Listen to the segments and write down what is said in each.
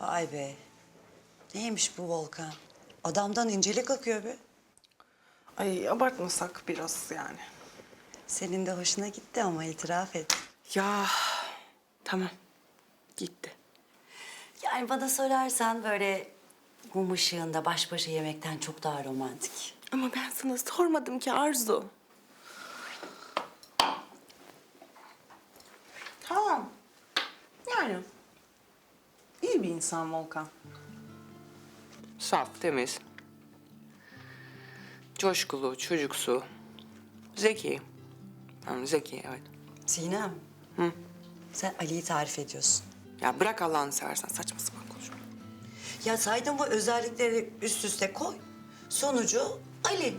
Vay be. Neymiş bu volkan? Adamdan incelik akıyor be. Ay abartmasak biraz yani. Senin de hoşuna gitti ama itiraf et. Ya tamam. Gitti. Yani bana sorarsan böyle mum ışığında baş başa yemekten çok daha romantik. Ama ben sana sormadım ki Arzu. Tamam. Yani iyi bir insan Volkan. Saf, temiz. Coşkulu, çocuksu. Zeki. Yani zeki, evet. Sinem. Hı? Sen Ali'yi tarif ediyorsun. Ya bırak Allah'ını seversen saçma sapan konuşma. Ya saydığın bu özellikleri üst üste koy. Sonucu Ali.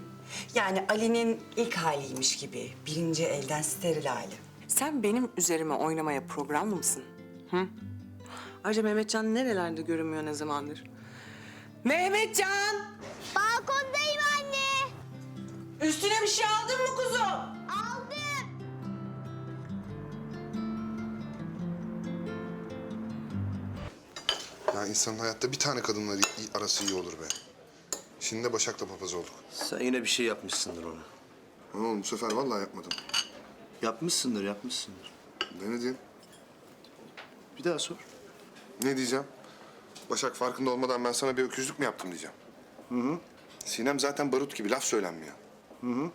Yani Ali'nin ilk haliymiş gibi. Birinci elden steril hali. Sen benim üzerime oynamaya programlı mısın? Hı? Ayrıca Mehmetcan nerelerde görünmüyor ne zamandır? Mehmetcan! Balkondayım anne. Üstüne bir şey aldın mı kuzum? Aldım. Ya insanın hayatta bir tane kadınla arası iyi olur be. Şimdi de Başak'la papaz olduk. Sen yine bir şey yapmışsındır ona. Ama oğlum bu sefer vallahi yapmadım. Yapmışsındır, yapmışsındır. Denedin. Bir daha sor. Ne diyeceğim? Başak farkında olmadan ben sana bir öküzlük mü yaptım diyeceğim. Hı hı. Sinem zaten barut gibi laf söylenmiyor. Hı hı.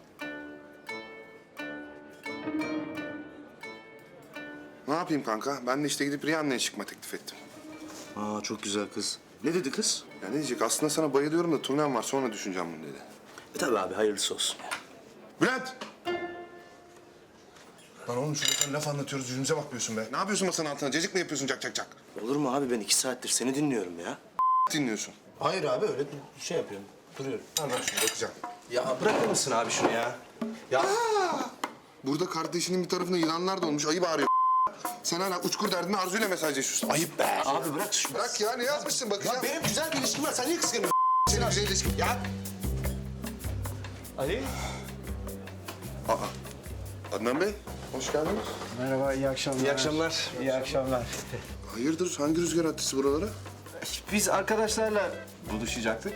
Ne yapayım kanka? Ben de işte gidip Rihanna'ya çıkma teklif ettim. Aa çok güzel kız. Ne dedi kız? Ya ne diyecek? Aslında sana bayılıyorum da turnem var sonra düşüneceğim bunu dedi. E tabii abi hayırlısı olsun. Bülent! Lan oğlum şurada sen laf anlatıyoruz yüzümüze bakmıyorsun be. Ne yapıyorsun masanın altına? Cacık mı yapıyorsun cak cak cak? Olur mu abi ben iki saattir seni dinliyorum ya. Dinliyorsun. Hayır abi öyle şey yapıyorum. Duruyorum. Ha ben şunu bakacağım. Ya bırakır mısın abi şunu ya? Ya Burada kardeşinin bir tarafında yılanlar da olmuş. Ayı bağırıyor. Sen hala uçkur derdine Arzu'yla mesajlaşıyorsun. ayıp be. Abi bırak şunu. Bırak ya ne yazmışsın bakacağım. Ya benim güzel bir ilişkim var. Sen niye kıskanıyorsun? Senin güzel ilişkin. Ya. Ali. Aa. Adnan Bey, hoş geldiniz. Merhaba, iyi akşamlar. İyi akşamlar. İyi akşamlar. Hayırdır, hangi rüzgar attı buralara? Biz arkadaşlarla buluşacaktık.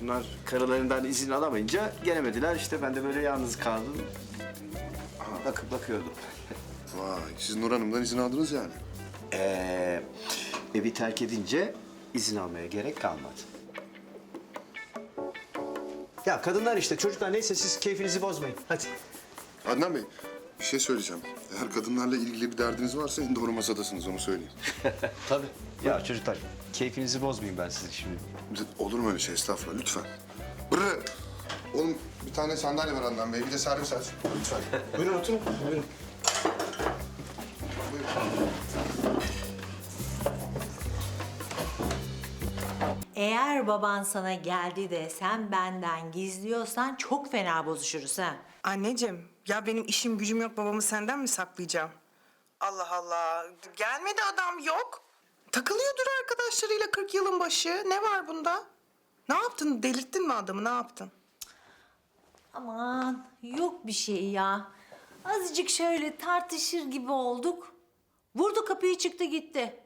Bunlar karılarından izin alamayınca gelemediler. İşte ben de böyle yalnız kaldım. Bakıp bakıyordum. Vay, siz Nur Hanım'dan izin aldınız yani. Ee, evi terk edince izin almaya gerek kalmadı. Ya kadınlar işte, çocuklar neyse siz keyfinizi bozmayın. Hadi. Adnan Bey, bir şey söyleyeceğim. Eğer kadınlarla ilgili bir derdiniz varsa en doğru masadasınız, onu söyleyeyim. Tabii. Ya çocuklar, keyfinizi bozmayayım ben sizin şimdi. Olur mu öyle şey? Estağfurullah, lütfen. Brr. Oğlum bir tane sandalye var Adnan Bey, bir de servis aç. Lütfen. Buyurun oturun. Buyurun. Eğer baban sana geldi de sen benden gizliyorsan çok fena bozuşuruz ha. Anneciğim ya benim işim gücüm yok babamı senden mi saklayacağım? Allah Allah gelmedi adam yok. Takılıyordur arkadaşlarıyla 40 yılın başı. Ne var bunda? Ne yaptın? Delirttin mi adamı? Ne yaptın? Aman yok bir şey ya. Azıcık şöyle tartışır gibi olduk. Vurdu kapıyı çıktı gitti.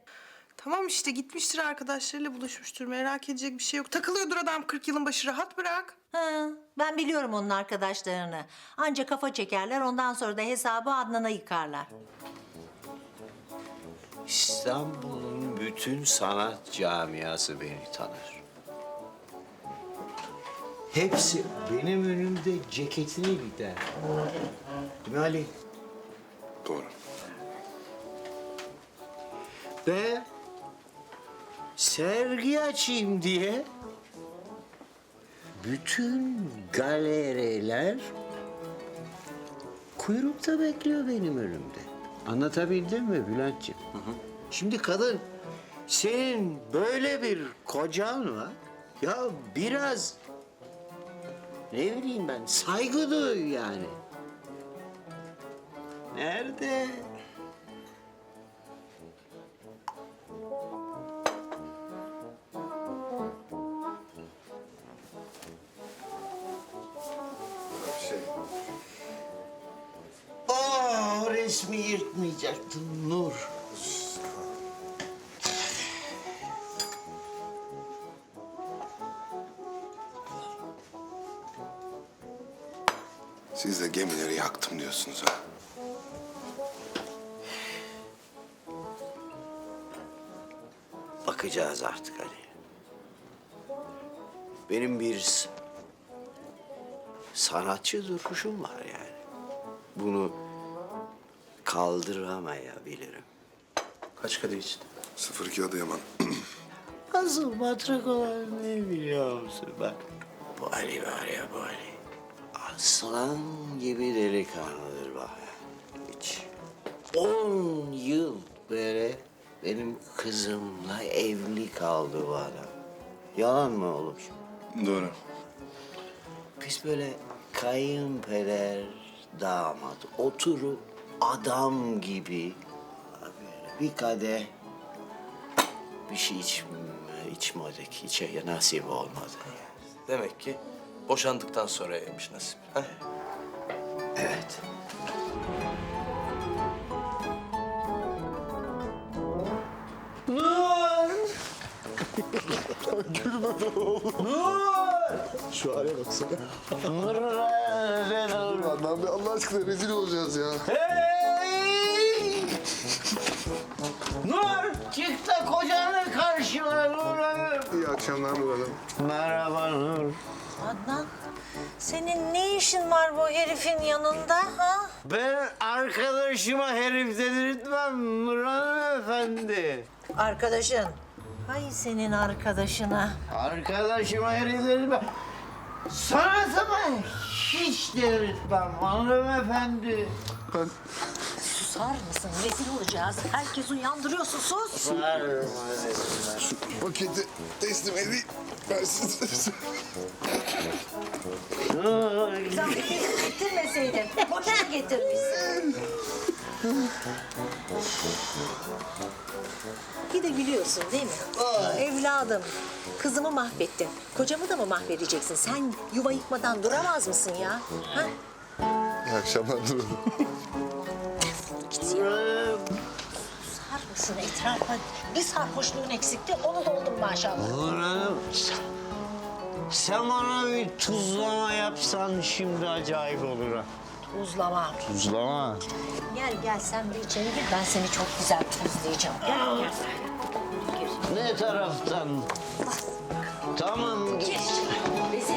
Tamam işte gitmiştir arkadaşlarıyla buluşmuştur. Merak edecek bir şey yok. Takılıyordur adam 40 yılın başı. Rahat bırak. Ha, ben biliyorum onun arkadaşlarını. Anca kafa çekerler ondan sonra da hesabı Adnan'a yıkarlar. İstanbul'un bütün sanat camiası beni tanır. Hepsi benim önümde ceketini gider. Değil mi Ali? Doğru. Ve sergi açayım diye bütün galeriler kuyrukta bekliyor benim önümde. Anlatabildim mi Bülent'ciğim? Şimdi kadın senin böyle bir kocan var. Ya biraz ne bileyim ben saygı duy yani. Nerede? Ah, Oo, resmi yırtmayacaktım Nur. Siz de gemileri yaktım diyorsunuz ha. Bakacağız artık Ali. Benim bir sanatçı duruşum var yani. Bunu kaldıramayabilirim. Kaç kadeh içtin? 02 Adıyaman. Asıl matrak olan ne biliyor musun? Bak bu Ali var ya bu Ali. Aslan gibi delikanlıdır bak. Hiç. On yıl böyle benim kızımla evli kaldı bu adam. Yalan mı oğlum şimdi? Doğru. Biz böyle kayınpeder, damat oturup adam gibi böyle bir kadeh bir şey iç, içmedik. Hiç nasip olmadı. Demek ki boşandıktan sonra yemiş nasip. Ha? Evet. Şu araya baksana. Adnan Bey Allah aşkına rezil olacağız ya. Nur çık da kocanı karşıla Nur Hanım. İyi akşamlar Nur Hanım. Merhaba Nur. Adnan, senin ne işin var bu herifin yanında ha? Ben arkadaşıma herif dedirtmem Nur Efendi. Arkadaşın. Hay senin arkadaşına. Arkadaşıma herif dedirtmem. Sanatıma hiç dedirtmem hanımefendi. Susar mısın? Rezil olacağız. Herkes uyandırıyorsun. Sus. Varım Şu paketi teslim edeyim. Ben size... Sen beni getirmeseydin. Boşuna getirmişsin. Bir de gülüyorsun değil mi? Evladım, kızımı mahvettin. Kocamı da mı mahvedeceksin? Sen yuva yıkmadan duramaz mısın ya? Ha? İyi akşamlar Nur Hanım. Git ya. Sar mısın etrafa? Bir sarhoşluğun eksikti, onu da oldum maşallah. Nur Hanım, sen, sen bana bir tuzlama yapsan şimdi acayip olur ha. Tuzlama. Tuzlama? Gel gel sen bir içeri gir, ben seni çok güzel tuzlayacağım. Gel gel. Ne taraftan? Tamam. Ettiniz.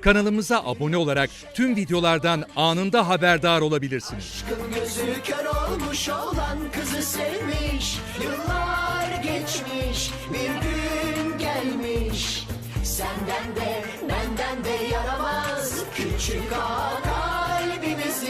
Kanalımıza abone olarak tüm videolardan anında haberdar olabilirsiniz. Gözü kör olmuş olan kızı sevmiş Yıllar geçmiş bir gün gelmiş Senden de benden de yaramaz küçük ağa